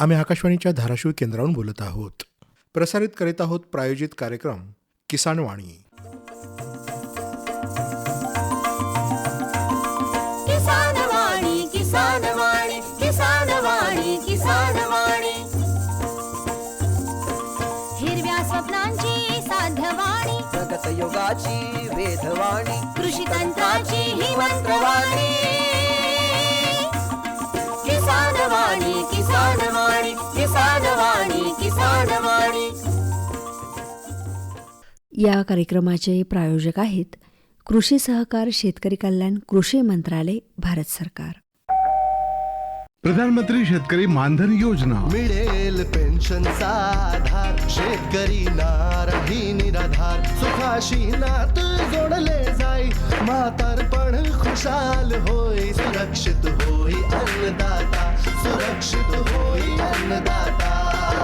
आम्ही आकाशवाणीच्या धाराशिव केंद्रावरून बोलत आहोत. प्रसारित करीत आहोत प्रायोजित कार्यक्रम किसान वाणी. किसान वाणी किसान वाणी किसान वाणी किसान वाणी. हिरव्या स्वप्नांची साध्यवाणी प्रगत योगाची वेधवाणी. कृषी तंत्राची ही मंत्रवाणी. या कार्यक्रमाचे प्रायोजक आहेत कृषी सहकार शेतकरी कल्याण कृषी मंत्रालय भारत सरकार. प्रधानमंत्री शेतकरी मानधन योजना. मिळेल पेन्शनचा आधार शेतकरी नारही निराधार. सुखाशी नात जोडले जाई म्हातारपण खुशाल होई. सुरक्षित होई अन्नदाता सुरक्षित होई अन्नदाता.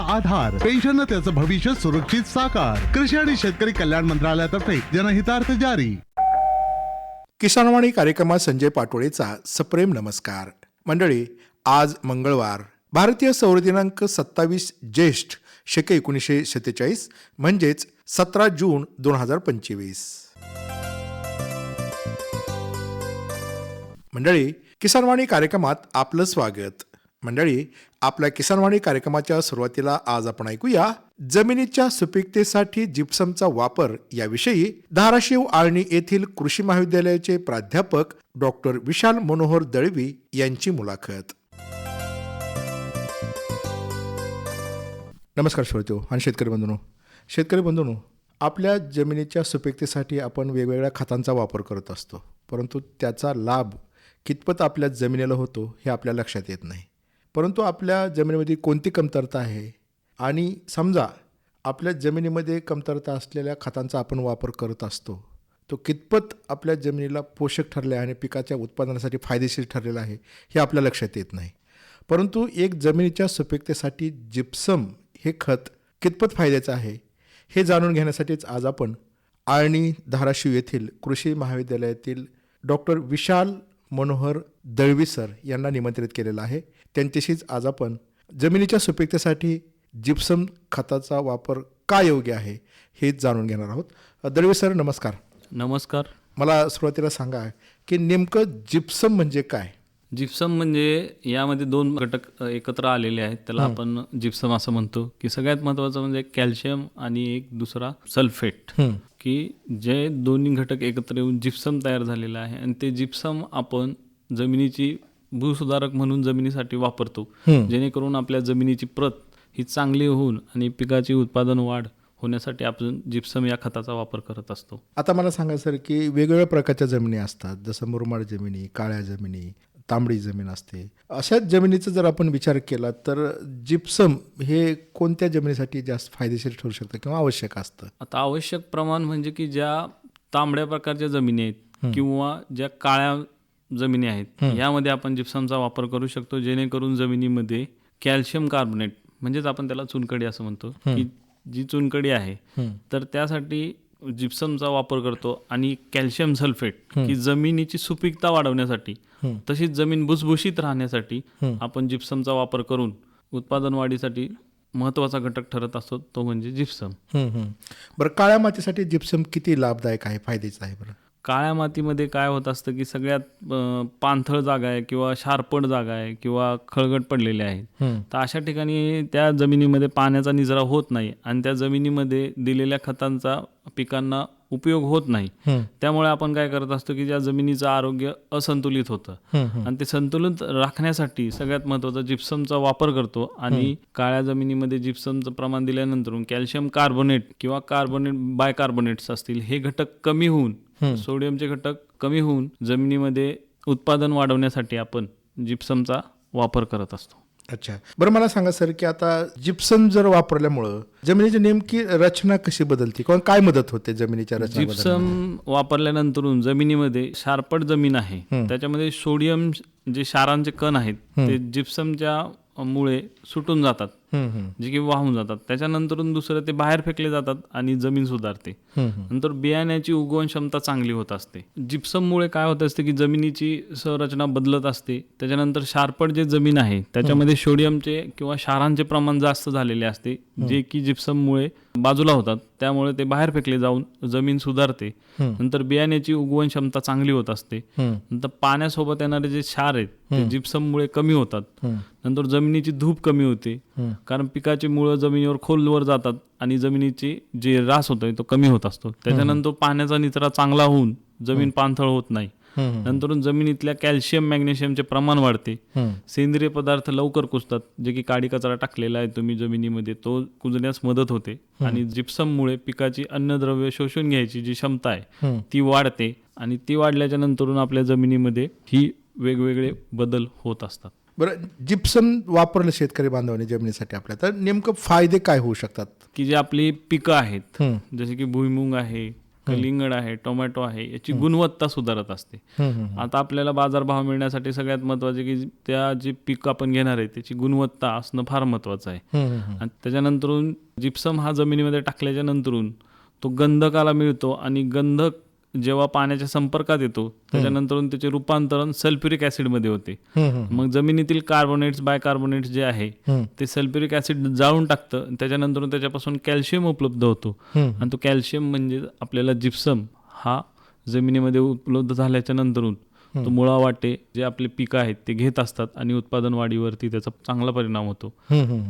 आधार. पेन्शन त्याचं भविष्य सुरक्षित साकार. कृषी आणि शेतकरी कल्याण मंत्रालयातर्फे जनहितार्थ जारी. किसानवाणी कार्यक्रमात संजय पाटोळेचा सप्रेम नमस्कार. मंडळी आज मंगळवार. भारतीय सौर दिनांक सत्तावीस ज्येष्ठ शके एकोणीसशे सत्तेचाळीस म्हणजेच सतरा जून दोन हजार पंचवीस. मंडळी किसानवाणी कार्यक्रमात आपलं स्वागत. मंडळी आपल्या किसानवाणी कार्यक्रमाच्या सुरुवातीला आज आपण ऐकूया जमिनीच्या सुपीकतेसाठी जिप्समचा वापर याविषयी धाराशिव आळणी येथील कृषी महाविद्यालयाचे प्राध्यापक डॉक्टर विशाल मनोहर दळवी यांची मुलाखत. नमस्कार श्रोतो आणि शेतकरी बंधूनो. शेतकरी बंधूनो आपल्या जमिनीच्या सुपीकतेसाठी आपण वेगवेगळ्या खतांचा वापर करत असतो परंतु त्याचा लाभ कितपत आपल्या जमिनीला होतो हे आपल्या लक्षात येत नाही. परंतु आपल्या जमिनीमध्ये कोणती कमतरता आहे? आणि समजा आपल्या जमिनीमध्ये कमतरता असलेल्या खतांचा आपण वापर करत असतो तो कितपत आपल्या जमिनीला पोषक ठरले आहे आणि पिकाच्या उत्पादनासाठी फायदेशीर ठरलेला आहे हे आपल्या लक्षात येत नाही. परंतु एक जमिनीच्या सुपीकतेसाठी जिप्सम हे खत कितपत फायद्याचं आहे हे जाणून घेण्यासाठीच आज आपण आळणी धाराशिव येथील कृषी महाविद्यालयातील डॉक्टर विशाल मनोहर दळवी सर यांना निमंत्रित केलेलं आहे. त्यांच्याशीच आज आपण जमिनीच्या सुपीकतेसाठी जिप्सम खताचा वापर का योग्य आहे हे जाणून घेणार आहोत. दळवी सर नमस्कार. नमस्कार. मला सुरुवातीला सांगा की नेमकं जिप्सम म्हणजे काय? जिप्सम म्हणजे यामध्ये दोन घटक एकत्र आलेले आहेत. त्याला आपण जिप्सम असं म्हणतो की सगळ्यात महत्त्वाचं म्हणजे कॅल्शियम आणि एक दुसरा सल्फेट. की जे दोन्ही घटक एकत्र येऊन जिप्सम तयार झालेलं आहे आणि ते जिप्सम आपण जमिनीची भूसुधारक म्हणून जमिनीसाठी वापरतो. जेणेकरून आपल्या जमिनीची प्रत ही चांगली होऊन आणि पिकाची उत्पादन वाढ होण्यासाठी आपण जिप्सम या खताचा वापर करत असतो. आता मला सांगा सर की वेगवेगळ्या प्रकारच्या जमिनी असतात. जसं मुरमाड जमिनी काळ्या जमिनी तांबडी जमीन असते. अशाच जमिनीचा जर आपण विचार केला तर जिप्सम हे कोणत्या जमिनीसाठी जास्त फायदेशीर ठरू शकतं किंवा आवश्यक असतं? आता आवश्यक प्रमाण म्हणजे की ज्या तांबड्या प्रकारच्या जमिनी आहेत किंवा ज्या काळ्या जमिनी आहेत. यामध्ये आपण जिप्समचा वापर करू शकतो जेणेकरून जमिनीमध्ये कॅल्शियम कार्बोनेट म्हणजेच आपण त्याला चुनकडी असं म्हणतो की जी चुनकडी आहे तर त्यासाठी जिप्समचा वापर करतो आणि कॅल्शियम सल्फेट की जमिनीची सुपीकता वाढवण्यासाठी तशीच जमीन भुसभुशीत राहण्यासाठी आपण जिप्समचा वापर करून उत्पादन वाढीसाठी महत्त्वाचा घटक ठरत असतो तो म्हणजे जिप्सम बरं काळ्या मातीसाठी जिप्सम किती लाभदायक आहे फायद्याचं आहे बरं? काळ्या मातीमध्ये काय होत असतं की सगळ्यात पाणथळ जागा आहे किंवा शारपट जागा आहे किंवा खळगट पडलेले आहेत. तर अशा ठिकाणी त्या जमिनीमध्ये पाण्याचा निचरा होत नाही आणि त्या जमिनीमध्ये दिलेल्या खतांचा पिकांना उपयोग होत नाही. त्यामुळे आपण काय करत असतो की ज्या जमिनीचं आरोग्य असंतुलित होतं आणि ते संतुलित राखण्यासाठी सगळ्यात महत्त्वाचा जिप्समचा वापर करतो आणि काळ्या जमिनीमध्ये जिप्समचं प्रमाण दिल्यानंतर कॅल्शियम कार्बोनेट किंवा कार्बोनेट बायकार्बोनेट्स असतील हे घटक कमी होऊन सोडियमचे घटक कमी होऊन जमिनीमध्ये उत्पादन वाढवण्यासाठी आपण जिप्समचा वापर करत असतो. अच्छा. बरं मला सांगा सर की आता जिप्सम जर वापरल्यामुळं जमिनीची नेमकी रचना कशी बदलते? किंवा काय मदत होते जमिनीच्या रचना जिप्सम वापरल्यानंतरून जमिनीमध्ये शारपट जमीन आहे. त्याच्यामध्ये सोडियम जे क्षारांचे कण आहेत ते जिप्समच्या मुळे सुटून जातात. जे की वाहून जातात. त्याच्यानंतरून दुसरं ते बाहेर फेकले जातात आणि जमीन सुधारते. नंतर बियाण्याची उगवण क्षमता चांगली होत असते. जिप्सममुळे काय होत असते की जमिनीची संरचना बदलत असते. त्याच्यानंतर शारपट जे जमीन आहे त्याच्यामध्ये सोडियमचे किंवा क्षारांचे प्रमाण जास्त झालेले असते. जे की जिप्सममुळे बाजूला होतात. त्यामुळे ते बाहेर फेकले जाऊन जमीन सुधारते. नंतर बियाण्याची उगवण क्षमता चांगली होत असते. नंतर पाण्यासोबत येणारे जे क्षार आहेत ते जिप्सममुळे कमी होतात. नंतर जमिनीची धूप कमी होते. कारण पिकाची मुळं जमिनीवर खोलवर जातात आणि जमिनीची जे रास होतोय तो कमी होत असतो. त्याच्यानंतर पाण्याचा निचरा चांगला होऊन जमीन पाणथळ होत नाही. नंतर जमिनीतल्या कॅल्शियम मॅग्नेशियमचे प्रमाण वाढते. सेंद्रिय पदार्थ लवकर कुजतात. जे की काडी कचरा टाकलेला आहे तुम्ही जमिनीमध्ये तो कुजण्यास मदत होते. आणि जिप्सममुळे पिकाची अन्नद्रव्य शोषून घ्यायची जी क्षमता आहे ती वाढते. आणि ती वाढल्याच्या नंतरून आपल्या जमिनीमध्ये ही वेगवेगळे बदल होत असतात. बरं जिप्सम वापरलं शेतकरी बांधवांनी जमिनीसाठी आपल्या. तर नेमकं फायदे काय होऊ शकतात? की जे आपली पिकं आहेत जसे की भुईमुंग आहे कलिंगड आहे टोमॅटो आहे याची गुणवत्ता सुधारत असते. आता आपल्याला बाजारभाव मिळण्यासाठी सगळ्यात महत्त्वाचे की त्या जी पीक आपण घेणार आहे त्याची गुणवत्ता असणं फार महत्वाचं आहे. आणि त्याच्यानंतरून जिप्सम हा जमिनीमध्ये टाकल्याच्या नंतरून तो गंधकाला मिळतो आणि गंधक जेव्हा पाण्याच्या संपर्कात येतो त्याच्यानंतरून त्याचे रूपांतरण सल्फ्युरिक ऍसिडमध्ये होते. मग जमिनीतील कार्बोनेट्स बायकार्बोनेट्स जे आहे ते सल्फ्युरिक ऍसिड जाळून टाकतं त्याच्यानंतर त्याच्यापासून कॅल्शियम उपलब्ध होतो. आणि तो कॅल्शियम म्हणजे आपल्याला जिप्सम हा जमिनीमध्ये उपलब्ध झाल्याच्या नंतरून तो मुळा वाटे जे आपले पिकं आहेत ते घेत असतात आणि उत्पादन वाढीवरती त्याचा चांगला परिणाम होतो.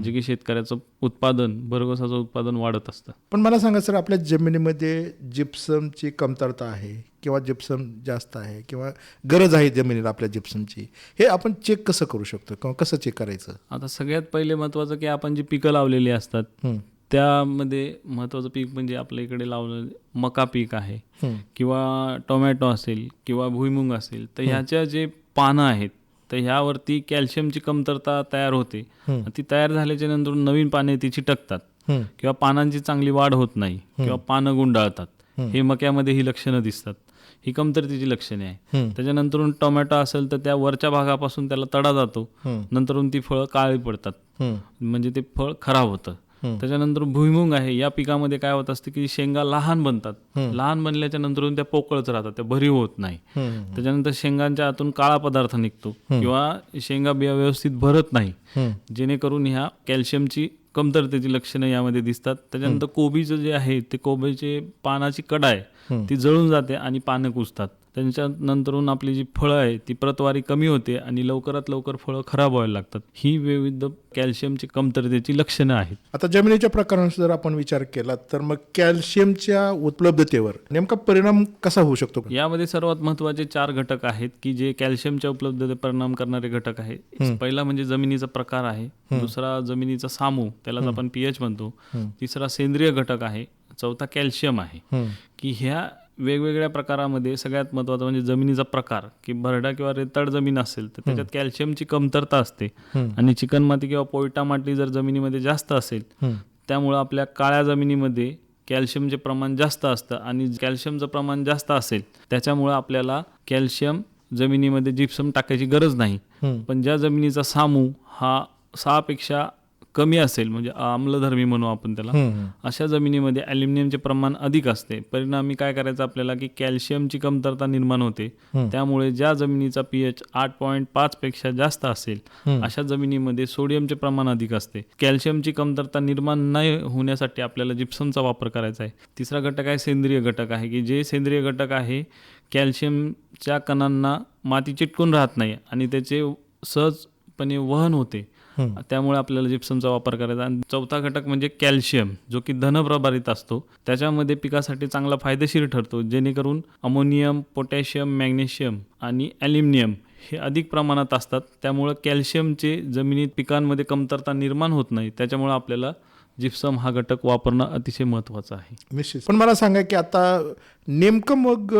जे की शेतकऱ्याचं उत्पादन भरघोसाचं उत्पादन वाढत असतं. पण मला सांगा सर आपल्या जमिनीमध्ये जिप्समची कमतरता आहे किंवा जिप्सम जास्त आहे किंवा गरज आहे जमिनीला आपल्या जिप्समची हे आपण चेक कसं करू शकतो किंवा कसं चेक करायचं? आता सगळ्यात पहिले महत्वाचं की आपण जी पिकं लावलेली असतात त्यामध्ये महत्वाचं पीक म्हणजे आपल्या इकडे लावलेलं मका पीक आहे. किंवा टोमॅटो असेल किंवा भुईमुंग असेल तर ह्याच्या जे पानं आहेत तर ह्यावरती कॅल्शियमची कमतरता तयार होते. ती तयार झाल्याच्यानंतर नवीन पाने ती चिटकतात. किंवा पानांची चांगली वाढ होत नाही किंवा पानं गुंडाळतात. हे मक्यामध्ये ही लक्षणं दिसतात. ही कमतरतेची लक्षणे आहे. त्याच्यानंतरून टोमॅटो असेल तर त्या वरच्या भागापासून त्याला तडा जातो. नंतरून ती फळं काळी पडतात. म्हणजे ते फळ खराब होतं. त्याच्यानंतर भुईमुंग आहे. या पिकामध्ये काय होत असते की शेंगा लहान बनतात. लहान बनल्याच्या नंतरून त्या पोकळच राहतात. त्या भरीव होत नाही. त्याच्यानंतर शेंगांच्या आतून काळा पदार्थ निघतो किंवा शेंगा बिया व्यवस्थित भरत नाही. जेणेकरून ह्या कॅल्शियमची कमतरतेची लक्षणं यामध्ये दिसतात. त्याच्यानंतर कोबीचं जे आहे ते कोबीचे पानाची कडा आहे ती जळून जाते आणि पानं कुजतात. त्यांच्या नंतरून आपली जी फळं आहे ती प्रतवारी कमी होते आणि लवकरात लवकर फळं खराब व्हायला लागतात. ही विविध कॅल्शियमची कमतरतेची लक्षणं आहेत. आता जमिनीच्या प्रकारानुसार जर आपण विचार केला तर मग कॅल्शियमच्या उपलब्धतेवर नेमका परिणाम कसा होऊ शकतो? यामध्ये सर्वात महत्त्वाचे चार घटक आहेत की जे कॅल्शियमच्या उपलब्धतेवर परिणाम करणारे घटक आहे. पहिला म्हणजे जमिनीचा प्रकार आहे. दुसरा जमिनीचा सामू त्यालाच आपण पीएच म्हणतो. तिसरा सेंद्रिय घटक आहे. चौथा कॅल्शियम आहे. की ह्या वेगवेगळ्या प्रकारामध्ये सगळ्यात महत्वाचं म्हणजे जमिनीचा प्रकार की भरडा किंवा रेताड जमीन असेल तर त्याच्यात कॅल्शियमची कमतरता असते. आणि चिकन माती किंवा पोयटा माती जर जमिनीमध्ये जास्त असेल त्यामुळं आपल्या काळ्या जमिनीमध्ये कॅल्शियमचे प्रमाण जास्त असतं आणि कॅल्शियमचं प्रमाण जास्त असेल त्याच्यामुळं आपल्याला कॅल्शियम जमिनीमध्ये जिप्सम टाकायची गरज नाही. पण ज्या जमिनीचा सामू हा सहापेक्षा कमी असेल म्हणजे आम्लधर्मी म्हणू आपण त्याला अशा जमिनीमध्ये ॲल्युमिनियमचे प्रमाण अधिक असते. परिणामी काय करायचं आपल्याला की कॅल्शियमची कमतरता निर्माण होते. त्यामुळे ज्या जमिनीचा पीएच आठ पॉईंट पाच पेक्षा जास्त असेल अशा जमिनीमध्ये सोडियमचे प्रमाण अधिक असते. कॅल्शियमची कमतरता निर्माण नाही होण्यासाठी आपल्याला जिप्समचा वापर करायचा आहे. तिसरा घटक आहे सेंद्रिय घटक आहे की जे सेंद्रिय घटक आहे कॅल्शियमच्या कणांना माती चिटकून राहत नाही आणि त्याचे सहजपणे वहन होते. त्यामुळे आपल्याला जिप्समचा वापर करायचा. आणि चौथा घटक म्हणजे कॅल्शियम जो की धनप्रभारित असतो. त्याच्यामध्ये पिकासाठी चांगला फायदेशीर ठरतो जेणेकरून अमोनियम पोटॅशियम मॅग्नेशियम आणि ॲल्युमिनियम हे अधिक प्रमाणात असतात. त्यामुळं कॅल्शियमचे जमिनीत पिकांमध्ये कमतरता निर्माण होत नाही. त्याच्यामुळे आपल्याला जिप्सम हा घटक वापरणं अतिशय महत्त्वाचं आहे. निश्चित. पण मला सांगा की आता नेमकं मग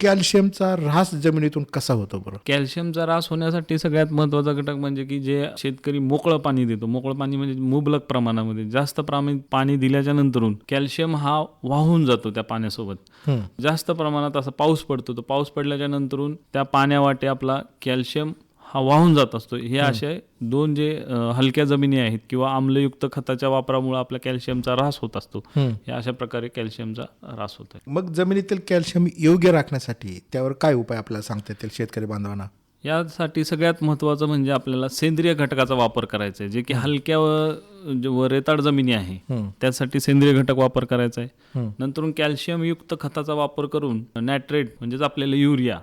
कॅल्शियमचा ऱ्हास जमिनीतून कसा होतो बरं? कॅल्शियमचा ऱ्हास होण्यासाठी सगळ्यात महत्त्वाचा घटक म्हणजे की जे शेतकरी मोकळं पाणी देतो. मोकळं पाणी म्हणजे मुबलक प्रमाणामध्ये. जास्त प्रमाणात पाणी दिल्याच्या नंतरून कॅल्शियम हा वाहून जातो त्या पाण्यासोबत. जास्त प्रमाणात असा पाऊस पडतो. तो पाऊस पडल्याच्या नंतरून त्या पाण्यावाटे आपला कॅल्शियम हा वाहून जात असतो. हे असे दोन जे हलक्या जमिनी आहेत किंवा आम्लयुक्त खताच्या वापरामुळे आपल्या कॅल्शियमचा ऱ्हास होत असतो. हे अशा प्रकारे कॅल्शियमचा ऱ्हास होत आहे. मग जमिनीतील कॅल्शियम योग्य राखण्यासाठी त्यावर काय उपाय आपल्याला सांगता येतील शेतकरी बांधवांना? यासाठी सगळ्यात महत्त्वाचं म्हणजे आपल्याला सेंद्रिय घटकाचा वापर करायचा आहे. जे की हलक्या व रेताड जमिनी आहे त्यासाठी सेंद्रिय घटक वापर करायचा आहे. नंतर कॅल्शियम युक्त खताचा वापर करून नायट्रेट म्हणजेच आपल्याला युरिया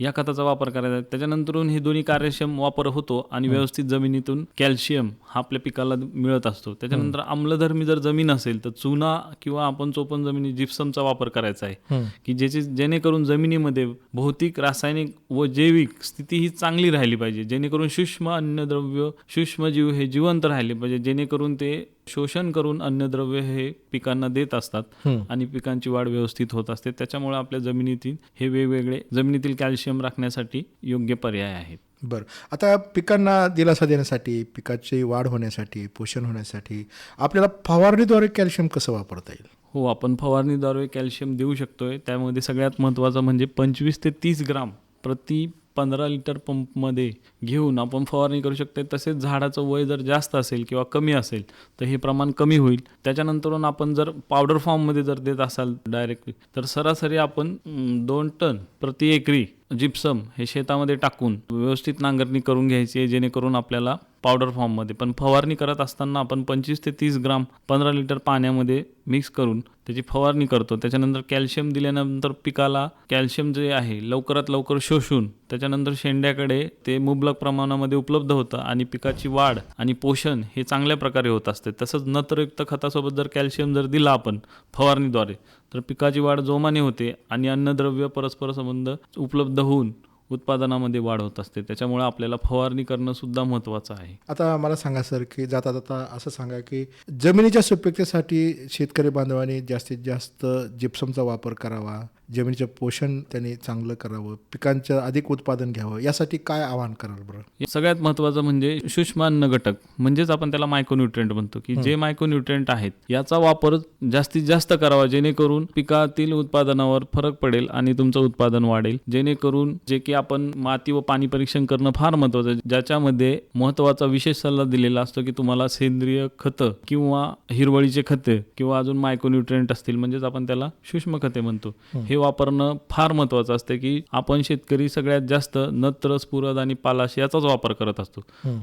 या खताचा वापर करायचा आहे. त्याच्यानंतरून हे दोन्ही कार्यक्षम वापर होतो आणि व्यवस्थित जमिनीतून कॅल्शियम हा आपल्या पिकाला मिळत असतो. त्याच्यानंतर आम्लधर्मी जर जमीन असेल तर चुना किंवा आपण चोपन जमिनी जिप्समचा वापर करायचा आहे. की ज्याची जेणेकरून जमिनीमध्ये भौतिक रासायनिक व जैविक स्थिती ही चांगली राहिली पाहिजे. जेणेकरून सूक्ष्म अन्नद्रव्य सूक्ष्म जीव हे जिवंत राहिले पाहिजे. जेणेकरून ते शोषण करून अन्नद्रव्य हे पिकांना देत असतात आणि पिकांची वाढ व्यवस्थित होत असते. त्याच्यामुळे आपल्या जमिनीतील हे वेगवेगळे जमिनीतील कॅल्शियम राखण्यासाठी योग्य पर्याय आहेत. बरं. आता पिकांना दिलासा देण्यासाठी पिकाची वाढ होण्यासाठी पोषण होण्यासाठी आपल्याला फवारणीद्वारे कॅल्शियम कसं वापरता येईल? हो आपण फवारणीद्वारे कॅल्शियम देऊ शकतोय. त्यामध्ये सगळ्यात महत्त्वाचं म्हणजे पंचवीस ते तीस ग्राम प्रति पंधरा लिटर पंपमध्ये घेऊन आपण फवारणी करू शकतो तसेच झाडाचं वय जर जास्त असेल किंवा कमी असेल तर हे प्रमाण कमी होईल. त्याच्यानंतरून आपण जर पावडर फॉर्ममध्ये जर देत असाल डायरेक्टली तर सरासरी आपण दोन टन प्रति एकरी जिप्सम हे शेतामध्ये टाकून व्यवस्थित नांगरणी करून घ्यायची आहे जेणेकरून आपल्याला पावडर फॉर्ममध्ये पण फवारणी करत असताना आपण पंचवीस ते तीस ग्राम पंधरा लिटर पाण्यामध्ये मिक्स करून त्याची फवारणी करतो. त्याच्यानंतर कॅल्शियम दिल्यानंतर पिकाला कॅल्शियम जे आहे लवकरात लवकर शोषून त्याच्यानंतर शेंड्याकडे ते मुबलक प्रमाणामध्ये उपलब्ध होतं आणि पिकाची वाढ आणि पोषण हे चांगल्या प्रकारे होत असते. तसंच नत्रयुक्त खतासोबत जर कॅल्शियम जर दिला आपण फवारणीद्वारे तर पिकाची वाढ जोमाने होते आणि अन्नद्रव्य परस्पर संबंध उपलब्ध होऊन उत्पादनामध्ये वाढ होत असते. त्याच्यामुळे आपल्याला फवारणी करणं सुद्धा महत्त्वाचं आहे. आता मला सांगा सर की जाता जाता असं सांगा की जमिनीच्या सुपीकतेसाठी शेतकरी बांधवांनी जास्तीत जास्त जिप्समचा वापर करावा जमिनीचं पोषण त्यांनी चांगलं करावं पिकांचं अधिक उत्पादन घ्यावं यासाठी काय आवाहन कराल बरं? सगळ्यात महत्त्वाचं म्हणजे सूक्ष्म अन्न घटक म्हणजेच आपण त्याला मायक्रोन्युट्रिएंट म्हणतो की जे मायक्रोन्युट्रिएंट आहेत याचा वापर जास्तीत जास्त करावा जेणेकरून पिकातील उत्पादनावर फरक पडेल आणि तुमचं उत्पादन वाढेल. जेणेकरून जे की आपण माती व पाणी परीक्षण करणं फार महत्त्वाचं आहे. ज्याच्यामध्ये महत्त्वाचा विशेष सल्ला दिलेला असतो की तुम्हाला सेंद्रिय खतं किंवा हिरवळीचे खते किंवा अजून मायक्रोन्युट्रिएंट असतील म्हणजेच आपण त्याला सूक्ष्म खते म्हणतो. हे. वापरणं फार महत्त्वाचं असतं की आपण शेतकरी सगळ्यात जास्त नत्र स्फुरद आणि पालाश याचाच वापर करत असतो.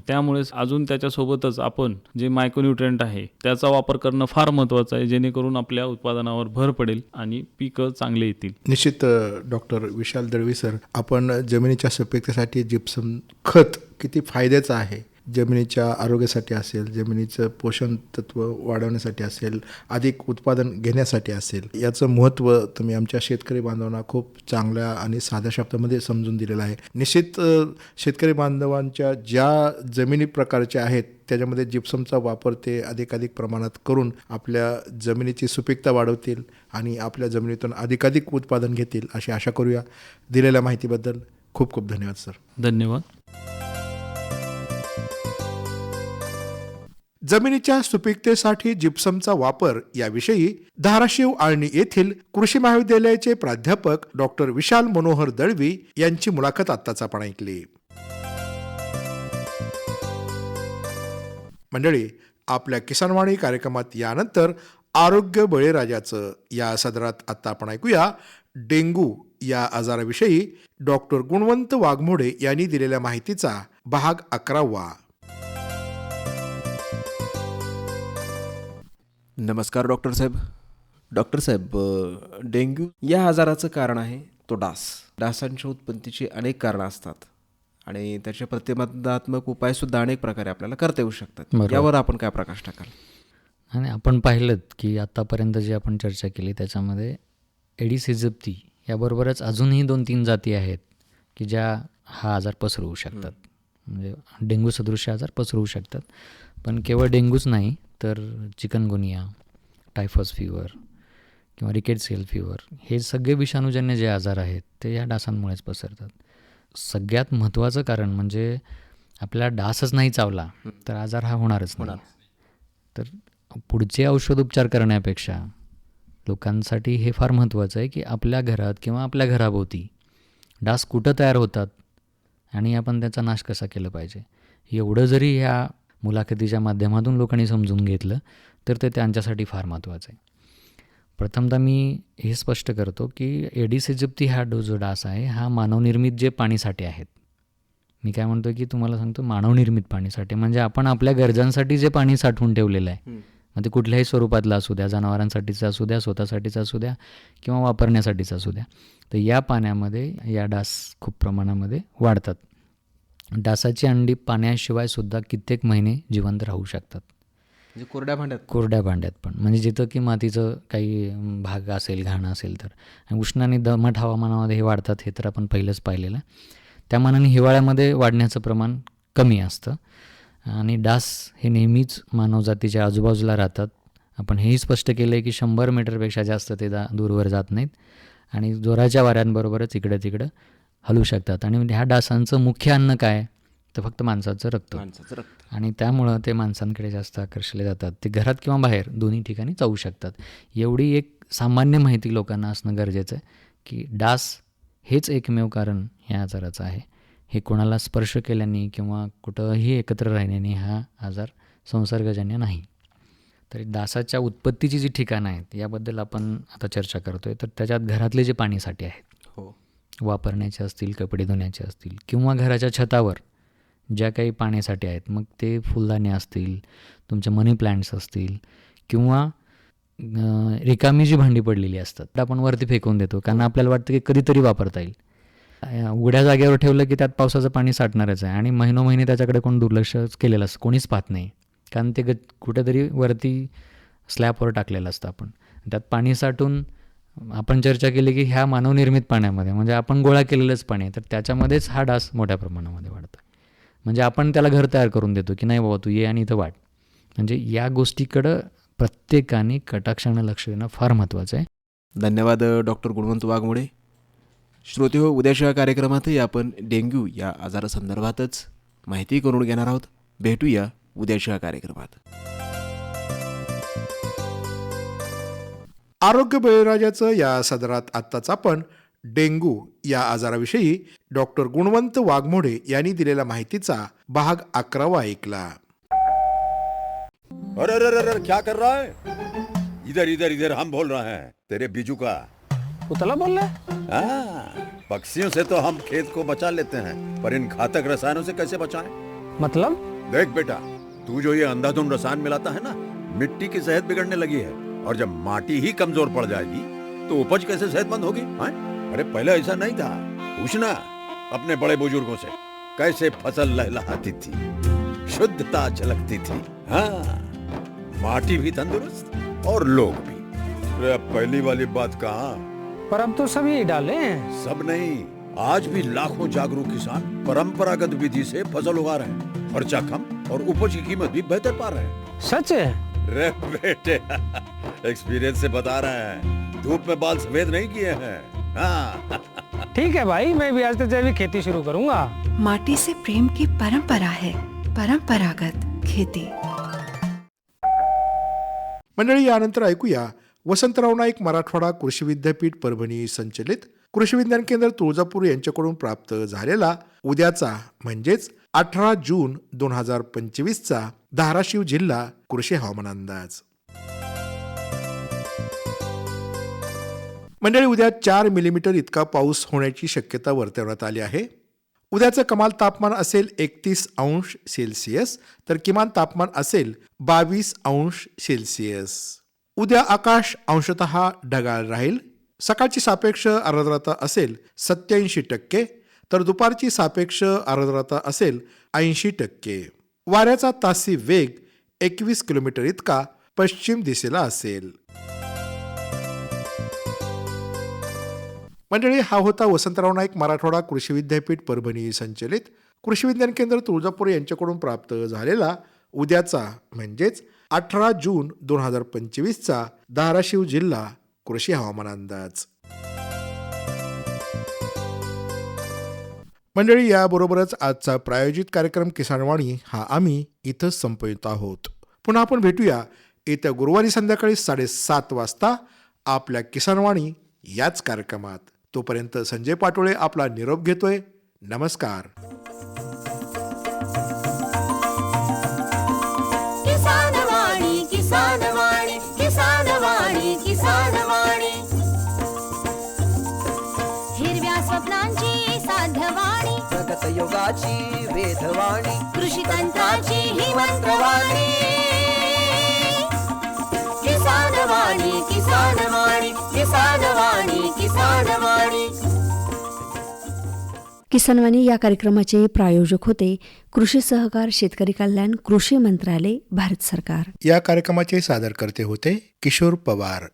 त्यामुळे अजून त्याच्यासोबतच आपण जे मायक्रोन्युट्रिएंट आहे त्याचा वापर करणं फार महत्त्वाचं आहे जेणेकरून आपल्या उत्पादनावर भर पडेल आणि पिकं चांगले येतील. निश्चित डॉक्टर विशाल दळवी सर आपण जमिनीच्या सुपीकतेसाठी जिप्सम खत किती फायद्याचं आहे? जमिनीच्या आरोग्यासाठी असेल जमिनीचं पोषण तत्व वाढवण्यासाठी असेल अधिक उत्पादन घेण्यासाठी असेल याचं महत्त्व तुम्ही आमच्या शेतकरी बांधवांना खूप चांगल्या आणि साध्या शब्दामध्ये समजून दिलेलं आहे. निश्चित शेतकरी बांधवांच्या ज्या जमिनी प्रकारच्या आहेत त्याच्यामध्ये जिप्समचा वापर ते अधिकाधिक प्रमाणात करून आपल्या जमिनीची सुपीकता वाढवतील आणि आपल्या जमिनीतून अधिकाधिक उत्पादन घेतील अशी आशा करूया. दिलेल्या माहितीबद्दल खूप खूप धन्यवाद सर. धन्यवाद. जमिनीच्या सुपीकतेसाठी जिप्समचा वापर याविषयी धाराशिव आळणी येथील कृषी महाविद्यालयाचे प्राध्यापक डॉक्टर विशाल मनोहर दळवी यांची मुलाखत आत्ताच आपण ऐकली. मंडळी आपल्या किसानवाणी कार्यक्रमात यानंतर आरोग्य बळीराजाचं या सदरात आत्ता आपण ऐकूया. डेंगू या आजाराविषयी डॉक्टर गुणवंत वाघमोडे यांनी दिलेल्या माहितीचा भाग अकरावा. नमस्कार डॉक्टर साहेब. डॉक्टर साहेब डेंग्यू या आजाराचं कारण आहे तो डास. डासांच्या उत्पत्तीची अनेक कारणं असतात आणि त्याचे प्रतिबंधात्मक उपायसुद्धा अनेक प्रकारे आपल्याला करता येऊ शकतात. यावर आपण काय प्रकाश टाकाल? आणि आपण पाहिलं की आत्तापर्यंत जी आपण चर्चा केली त्याच्यामध्ये एडिस इजिप्ती याबरोबरच अजूनही दोन तीन जाती आहेत की ज्या हा आजार पसरवू शकतात. म्हणजे डेंग्यू सदृश आजार पसरवू शकतात. पण केवळ डेंग्यूच नाही तर चिकनगुनिया टायफस फीवर किंवा रिकेटसेल फीवर हे सगळे विषाणूजन्य जे आजार आहेत ते या डासांमुळेच पसरतात. सगळ्यात महत्त्वाचं कारण म्हणजे आपल्याला डासच नाही चावला तर आजार हा होणारच नाही. तर पुढचे औषधोपचार करण्यापेक्षा लोकांसाठी हे फार महत्त्वाचं आहे की आपल्या घरात किंवा आपल्या घराभोवती डास कुठं तयार होतात आणि आपण त्याचा नाश कसा केला पाहिजे. एवढं जरी ह्या मुलाखतीच्या माध्यमातून लोकांनी समजून घेतलं तर ते त्यांच्यासाठी फार महत्त्वाचं आहे. प्रथमतः मी हे स्पष्ट करतो की एडिस इजिप्ती हा डो जो डास आहे हा मानवनिर्मित जे पाणीसाठे आहेत. मी काय म्हणतो की तुम्हाला सांगतो मानवनिर्मित पाणीसाठे म्हणजे आपण आपल्या गरजांसाठी जे पाणी साठवून ठेवलेलं आहे मग ते कुठल्याही स्वरूपातलं असू द्या जनावरांसाठीचं असू द्या स्वतःसाठीचं असू द्या किंवा वापरण्यासाठीचं असू द्या तर या पाण्यामध्ये या डास खूप प्रमाणामध्ये वाढतात. डासाची अंडी पाण्याशिवाय सुद्धा कित्येक महिने जिवंत राहू शकतात. म्हणजे कोरड्या भांड्यात? कोरड्या भांड्यात पण. म्हणजे जिथं की मातीचं काही भाग असेल घाण असेल तर. उष्ण आणि दमट हवामानामध्ये हे वाढतात हे तर आपण पहिलंच पाहिलेलं. आहे त्या मानाने हिवाळ्यामध्ये वाढण्याचं प्रमाण कमी असतं. आणि डास हे नेहमीच मानवजातीच्या आजूबाजूला राहतात. आपण हेही स्पष्ट केलं आहे की शंभर मीटरपेक्षा जास्त ते जा दूरवर जात नाहीत. आणि जोराच्या वाऱ्यांबरोबरच इकडं तिकडं हलू शकतात. आणि ह्या डासांचं मुख्य अन्न काय? तर फक्त माणसाचं रक्त. माणसाचं रक्त. आणि त्यामुळं ते माणसांकडे जास्त आकर्षले जातात. ते घरात किंवा बाहेर दोन्ही ठिकाणी जाऊ शकतात. एवढी एक सामान्य माहिती लोकांना असणं गरजेचं आहे की डास हेच एकमेव कारण ह्या आजाराचं आहे. हे कोणाला स्पर्श केल्याने किंवा कुठंही एकत्र राहिल्याने हा आजार संसर्गजन्य नाही. तर डासाच्या उत्पत्तीची जी ठिकाणं आहेत याबद्दल आपण आता चर्चा करतो आहे तर त्याच्यात घरातले जे पाणीसाठे आहेत वापरण्याचे असतील कपडे धुण्याचे असतील किंवा घराच्या छतावर ज्या काही पाण्यासाठी आहेत मग ते फुलदाणे असतील तुमचे मनी प्लांट्स असतील किंवा रिकामी जी भांडी पडलेली असतात त्या आपण वरती फेकून देतो कारण आपल्याला वाटतं की कधीतरी वापरता येईल. उघड्या जागेवर ठेवलं की त्यात पावसाचं पाणी साठणारच आहे आणि महिनो महिने त्याच्याकडे कोण दुर्लक्षच केलेलं असतं कोणीच पाहत नाही. कारण ते ग कुठेतरी वरती स्लॅबवर टाकलेलं असतं आपण. त्यात पाणी साठून आपण चर्चा केली की ह्या मानवनिर्मित पाण्यामध्ये म्हणजे आपण गोळा केलेलंच पाणी आहे तर त्याच्यामध्येच हा डास मोठ्या प्रमाणामध्ये वाढतो. म्हणजे आपण त्याला घर तयार करून देतो की नाही बाबा तू ये आणि इथं वाट म्हणजे या गोष्टीकडं प्रत्येकाने कटाक्षानं लक्ष देणं फार महत्त्वाचं आहे. धन्यवाद डॉक्टर गुणवंत वाघमोडे. श्रोते हो उद्याच्या कार्यक्रमातही आपण डेंग्यू या आजारासंदर्भातच माहिती करून घेणार आहोत. भेटूया उद्याच्या कार्यक्रमात. आरोग्य बळीराजाचं या सदरात आत्ताच आपण डेंग्यू या आजाराविषयी डॉक्टर गुणवंत वाघमोडे यांनी दिलेल्या माहितीचा भाग अकरावा ऐकला. अरे अरे अरे अरे, क्या कर रहा है? इधर इधर इधर हम बोल रहे हैं। तेरे बीजू का। उतला बोल रहे हाँ, पक्षियों से तो हम खेत को बचा लेते हैं पर इन घातक रसायनों से कैसे बचाएं? मतलब? देख बेटा तू जो ये अंधाधुंध रसायन मिलाता है ना मिट्टी की सेहत बिगड़ने लगी है। और जब माटी ही कमज़ोर पड़ जाएगी तो उपज कैसे सेहतमंद होगी हाँ? अरे पहले ऐसा नहीं था। पूछना अपने बड़े बुज़ुर्गों से कैसे फ़सल लहलहाती थी शुद्धता झलकती थी हाँ? माटी भी तंदुरुस्त और लोग भी। अरे पहली वाली बात कहा? पर तो यही डाले हैं। सब नहीं आज भी लाखों जागरूक किसान परंपरागत विधि से फ़सल उगा रहे हैं खर्चा कम और उपज की कीमत भी बेहतर पा रहे हैं। सच है? रे बेटे एक्सपीरियंस से बता रहे हैं। धूप में बाल सफेद नहीं किए हैं। हाँ। ठीक है भाई मैं भी आज से जैविक खेती शुरू करूंगा। माटी से प्रेम की परंपरा है परंपरागत खेती। मंडळी यानंतर ऐकूया वसंतराव नाईक मराठवाडा कृषी विद्यापीठ परभणी संचलित कृषी विज्ञान केंद्र तुळजापूर यांच्याकडून प्राप्त झालेला उद्याचा म्हणजेच अठरा जून दोन हजार पंचवीसचा धाराशिव जिल्हा कृषी हवामान अंदाज. मंडळी उद्या चार मिलीमीटर इतका पाऊस होण्याची शक्यता वर्तवण्यात आली आहे. उद्याचं कमाल तापमान असेल एकतीस अंश सेल्सिअस तर किमान तापमान असेल बावीस अंश सेल्सिअस. उद्या आकाश अंशत ढगाळ राहील. सकाळची सापेक्ष आर्द्रता असेल सत्याऐंशी टक्के तर दुपारची सापेक्ष आर्द्रता असेल ऐंशी टक्के. वाऱ्याचा तासी वेग एकवीस किलोमीटर इतका पश्चिम दिशेला असेल. मंडळी हा होता वसंतराव नाईक मराठवाडा कृषी विद्यापीठ परभणी संचलित. कृषी विज्ञान केंद्र तुळजापूर यांच्याकडून प्राप्त झालेला उद्याचा म्हणजेच अठरा जून दोन हजार पंचवीसचा धाराशिव जिल्हा कृषी हवामान अंदाज. मंडळी याबरोबरच आजचा प्रायोजित कार्यक्रम किसानवाणी हा आम्ही इथं संपवित आहोत. पुन्हा आपण भेटूया येत्या गुरुवारी संध्याकाळी साडेसात वाजता आपल्या किसानवाणी याच कार्यक्रमात. तोपर्यंत संजय पाटोळे आपला निरोप घेतोय. नमस्कार. किसान वाणी किसान वाणी किसान वाणी किसान वाणी. हिरव्या स्वप्नांची साध्यवाणी प्रगत योगाची वेधवाणी. कृषी तंत्राची ही मंत्रवाणी. वाणी किसान वाणी किसान वाणी किसान वाणी किसानवाणी या कार्यक्रमाचे प्रायोजक होते कृषी सहकार शेतकरी कल्याण कृषी मंत्रालय भारत सरकार. या कार्यक्रमाचे सादरकर्ते होते किशोर पवार.